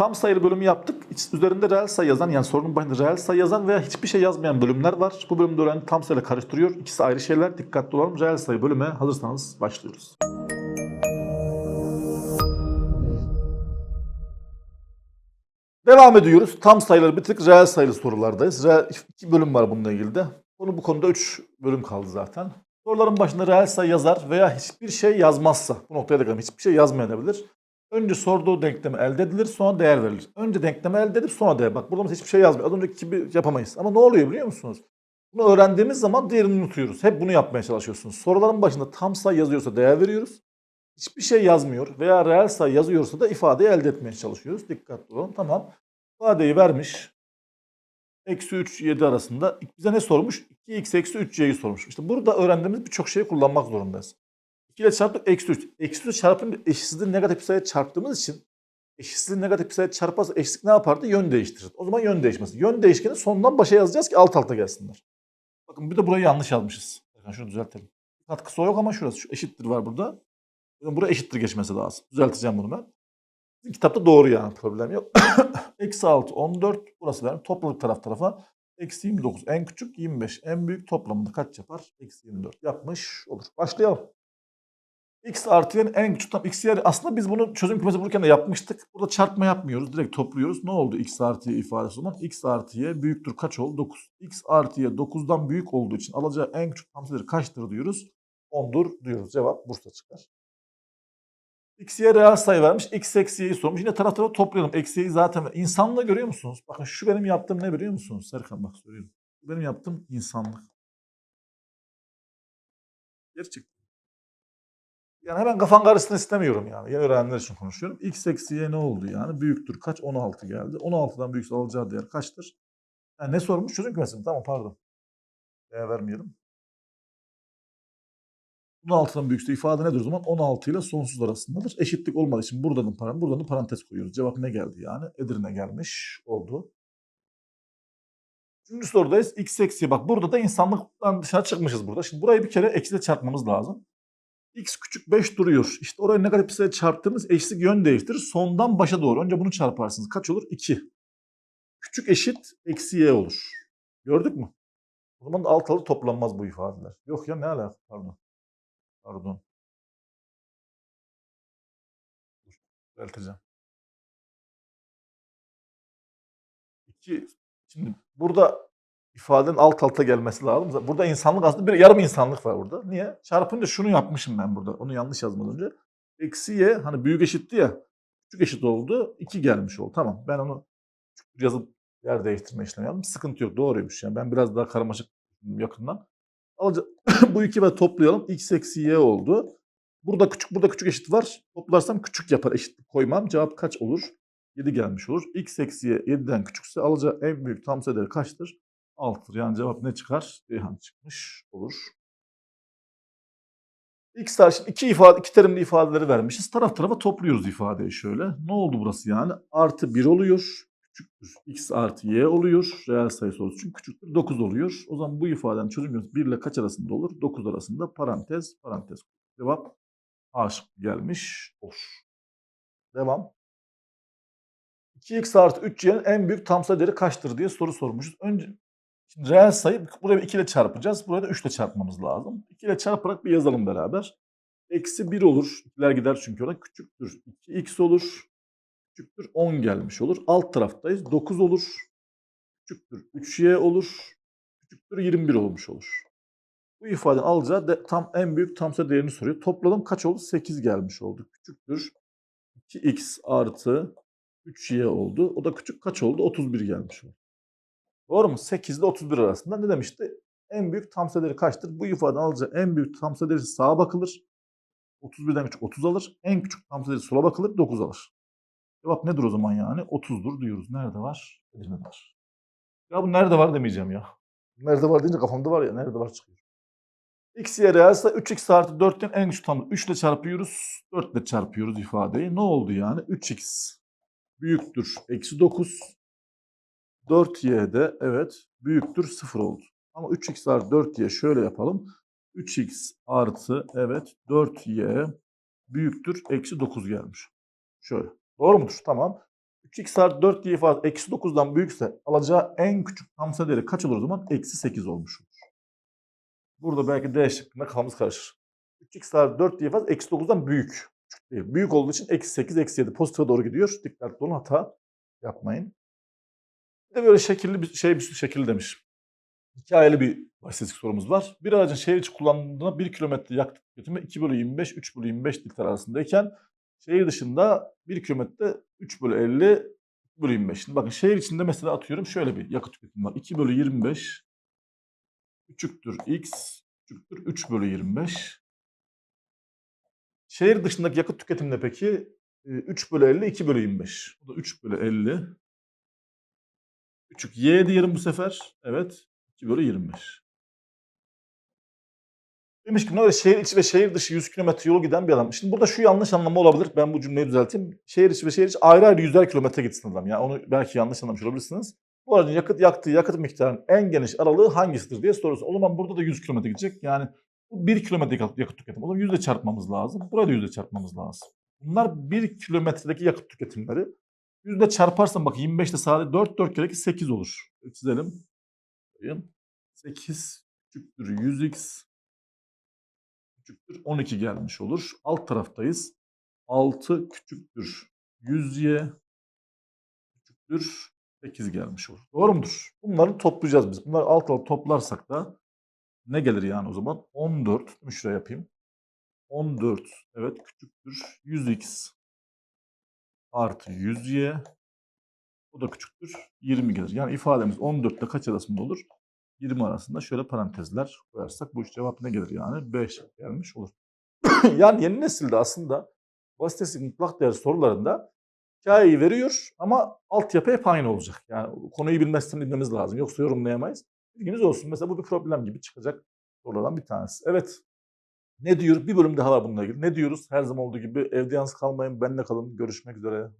tam sayılı bölümü yaptık. Üzerinde reel sayı yazan yani sorunun başında reel sayı yazan veya hiçbir şey yazmayan bölümler var. Bu bölümde öğrenci tam sayıyla karıştırıyor. İkisi ayrı şeyler. Dikkatli olalım. Reel sayı bölüme hazırsanız başlıyoruz. Devam ediyoruz. Tam sayıları bitirdik. Reel sayılı sorulardayız. Reel, iki bölüm var bununla ilgili de. Konu bu konuda 3 bölüm kaldı zaten. Soruların başında reel sayı yazar veya hiçbir şey yazmazsa, bu noktaya da gelelim, hiçbir şey yazmayabilir. Önce sorduğu denklemi elde edilir, sonra değer verilir. Önce denklemi elde edip sonra değer. Bak burada hiçbir şey yazmıyor. Az önceki gibi yapamayız. Ama ne oluyor biliyor musunuz? Bunu öğrendiğimiz zaman diğerini unutuyoruz. Hep bunu yapmaya çalışıyorsunuz. Soruların başında tam sayı yazıyorsa değer veriyoruz. Hiçbir şey yazmıyor veya reel sayı yazıyorsa da ifadeyi elde etmeye çalışıyoruz. Dikkatli olun. Tamam. İfadeyi vermiş. Eksi 3, 7 arasında. Bize ne sormuş? 2x eksi 3y'yi sormuş. İşte burada öğrendiğimiz birçok şeyi kullanmak zorundayız. 2 ile çarptık eksi 3. Eksi 3 çarpınca eşitsizliği negatif sayıya çarptığımız için eşitsizliği negatif sayıya çarparsa eşitlik ne yapardı? Yön değiştirir. O zaman yön değişmesi. Yön değişkeni sondan başa yazacağız ki alt alta gelsinler. Bakın bir de burayı yanlış yazmışız. Bakın şunu düzeltelim. Katkısı yok ama şurası. Şu eşittir var burada. Yani Buraya eşittir geçmesi lazım. Düzelteceğim bunu ben. Kitapta doğru yani problem yok. Eksi 6, 14. Burası benim. Topladık taraf tarafa. Eksi 29. En küçük 25. En büyük toplamında kaç yapar? Eksi 24. Yapmış olur. Başlayalım. X artı en küçük tam x yer. Aslında biz bunu çözüm kümesi bulurken de yapmıştık. Burada çarpma yapmıyoruz. Direkt topluyoruz. Ne oldu x artı y ifadesi zaman? x artı y büyüktür kaç oldu? 9. x artı y 9'dan büyük olduğu için alacağı en küçük tam sayıları kaçtır diyoruz? 10'dur diyoruz. Cevap Bursa çıkar. X'ye reel sayı vermiş. X eksi y'yi sormuş. Yine taraf tarafa toplayalım. Eksi y'yi zaten. İnsanlığı görüyor musunuz? Bakın şu benim yaptığım ne biliyor musunuz? Serkan bak söylüyorum. Benim yaptığım insanlık. Gerçekten. Yani hemen kafan karışsın istemiyorum yani. Yeni öğrenenler için konuşuyorum. X eksi y ne oldu yani? Büyüktür. Kaç? 16 geldi. 16'dan büyükse alacağı değer kaçtır? Yani ne sormuş? Çözüm kümesi? Tamam pardon. Değer vermeyelim. 16'dan büyükse ifade nedir o zaman? 16 ile sonsuz arasındadır. Eşitlik olmadığı için buradan, paran- buradan parantez koyuyoruz. Cevap ne geldi yani? Edirne gelmiş oldu. Üçüncü sorudayız. X eksi bak burada da insanlıktan dışarı çıkmışız burada. Şimdi burayı bir kere eksiyle çarpmamız lazım. X küçük 5 duruyor. İşte oraya negatif sayı çarptığımız eşitlik yön değiştirir. Sondan başa doğru. Önce bunu çarparsınız. Kaç olur? 2. Küçük eşit eksi y olur. Gördük mü? O zaman da alt alı toplanmaz bu ifadeler. Yok ya ne alaka? Pardon. Pardon. Düzelteceğim. İki, şimdi burada ifadenin alt alta gelmesi lazım. Burada insanlık aslında bir yarım insanlık var burada. Niye? Çarpınca şunu yapmışım ben burada. Onu yanlış yazmadan önce. Eksi y hani büyük eşitti ya. Küçük eşit oldu. 2 gelmiş oldu. Tamam ben onu yazıp yer değiştirme işlemi yaptım. Sıkıntı yok. Doğruymuş yani. Ben biraz daha karmaşık yakından. Alacak. bu iki ve toplayalım. X eksi y oldu. Burada küçük burada küçük eşit var. Toplarsam küçük yapar. Eşitlik koymam. Cevap kaç olur? 7 gelmiş olur. X eksi y 7'den küçükse alacağı en büyük tam sayı kaçtır? 6'tır. Yani cevap ne çıkar? Ceyhan çıkmış olur. X tarih iki ifade, iki terimli ifadeleri vermişiz. Taraf tarafa topluyoruz ifadeyi şöyle. Ne oldu burası yani? Artı 1 oluyor. Küçüktür. X artı y oluyor. Reel sayısı olduğu için küçüktür. 9 oluyor. O zaman bu ifadenin çözüm yöntemi 1 ile kaç arasında olur? 9 arasında parantez parantez. Cevap A gelmiş olur. Devam. 2x artı 3y'nin en büyük tam sayı değeri kaçtır diye soru sormuşuz. Önce şimdi reel sayı buraya 2 ile çarpacağız. Buraya da 3 ile çarpmamız lazım. 2 ile çarparak bir yazalım beraber. Eksi 1 olur. İkiler gider çünkü ona küçüktür. 2x olur. Küçüktür 10 gelmiş olur. Alt taraftayız. 9 olur. Küçüktür 3y olur. Küçüktür 21 olmuş olur. Bu ifadenin alacağı de, tam en büyük tam sayı değerini soruyor. Topladım kaç oldu? 8 gelmiş oldu. Küçüktür 2x artı 3y oldu. O da küçük kaç oldu? 31 gelmiş oldu. Doğru mu? 8 ile 31 arasında ne demişti? En büyük tam sayı değeri kaçtır? Bu ifadenin alacağı en büyük tam sayı değeri sağa bakılır. 31'den küçük 30 alır. En küçük tam sayı değeri sola bakılır 9 alır. Cevap nedir o zaman yani? 30'dur diyoruz. Nerede var? Edirne'de var. Ya bu nerede var demeyeceğim ya. Nerede var deyince kafamda var ya. Nerede var çıkıyor. X y reelse 3x artı 4'ten en küçük tam 3 ile çarpıyoruz. 4 ile çarpıyoruz ifadeyi. Ne oldu yani? 3x büyüktür. Eksi 9. 4y de evet büyüktür 0 oldu. Ama 3x artı 4y şöyle yapalım. 3x artı evet 4y büyüktür eksi 9 gelmiş. Şöyle. Doğru mudur? Tamam. 3x artı 4y ifade eksi 9'dan büyükse alacağı en küçük tam değeri kaç olur o zaman? Eksi 8 olmuş olur. Burada belki D şıkkında kafamız karışır. 3x artı 4y ifade eksi 9'dan büyük. Büyük olduğu için eksi 8, eksi 7 pozitife doğru gidiyor. Dikkatli olun hata yapmayın. De böyle şekilli bir şey bir şekil demiş. Hikayeli bir istatistik sorumuz var. Bir aracın şehir içi kullandığında 1 kilometre yakıt tüketimi 2 bölü 25, 3 bölü 25 litre arasındayken şehir dışında 1 kilometre 3 bölü 50, 2 bölü 25. Şimdi bakın şehir içinde mesela atıyorum şöyle bir yakıt tüketimi var. 2 bölü 25 küçüktür x küçüktür 3 bölü 25. Şehir dışındaki yakıt tüketimi ne peki? Ee, 3 bölü 50, 2 bölü 25. Bu da 3 bölü 50. Küçük y diyelim bu sefer. Evet. 2 bölü 25. Demiş ki öyle şehir içi ve şehir dışı 100 kilometre yol giden bir adam. Şimdi burada şu yanlış anlama olabilir. Ben bu cümleyi düzelteyim. Şehir içi ve şehir içi ayrı ayrı yüzler kilometre gitsin adam. Yani onu belki yanlış anlamış olabilirsiniz. Bu aracın yakıt yaktığı yakıt miktarının en geniş aralığı hangisidir diye soruyorsun. O zaman burada da 100 kilometre gidecek. Yani bu 1 kilometre yakıt, tüketimi. O zaman 100 ile çarpmamız lazım. Buraya da 100 ile çarpmamız lazım. Bunlar 1 kilometredeki yakıt tüketimleri. 100 ile çarparsam bak 25 ile sadece 4 4 kere 8 olur. Çizelim. 8 küçüktür 100x küçüktür 12 gelmiş olur. Alt taraftayız. 6 küçüktür 100y küçüktür 8 gelmiş olur. Doğru mudur? Bunları toplayacağız biz. Bunları alt alt toplarsak da ne gelir yani o zaman? 14. Şuraya yapayım. 14 evet küçüktür 100x artı 100y o da küçüktür 20 gelir. Yani ifademiz 14 ile kaç arasında olur? 20 arasında şöyle parantezler koyarsak bu iş cevap ne gelir yani? 5 gelmiş olur. yani yeni nesilde aslında basitesi mutlak değer sorularında hikayeyi veriyor ama altyapı hep aynı olacak. Yani konuyu bilmezsen bilmemiz lazım. Yoksa yorumlayamayız. Bilginiz olsun. Mesela bu bir problem gibi çıkacak sorulardan bir tanesi. Evet. Ne diyor? Bir bölüm daha var bununla ilgili. Ne diyoruz? Her zaman olduğu gibi evde yalnız kalmayın. Benle kalın. Görüşmek üzere.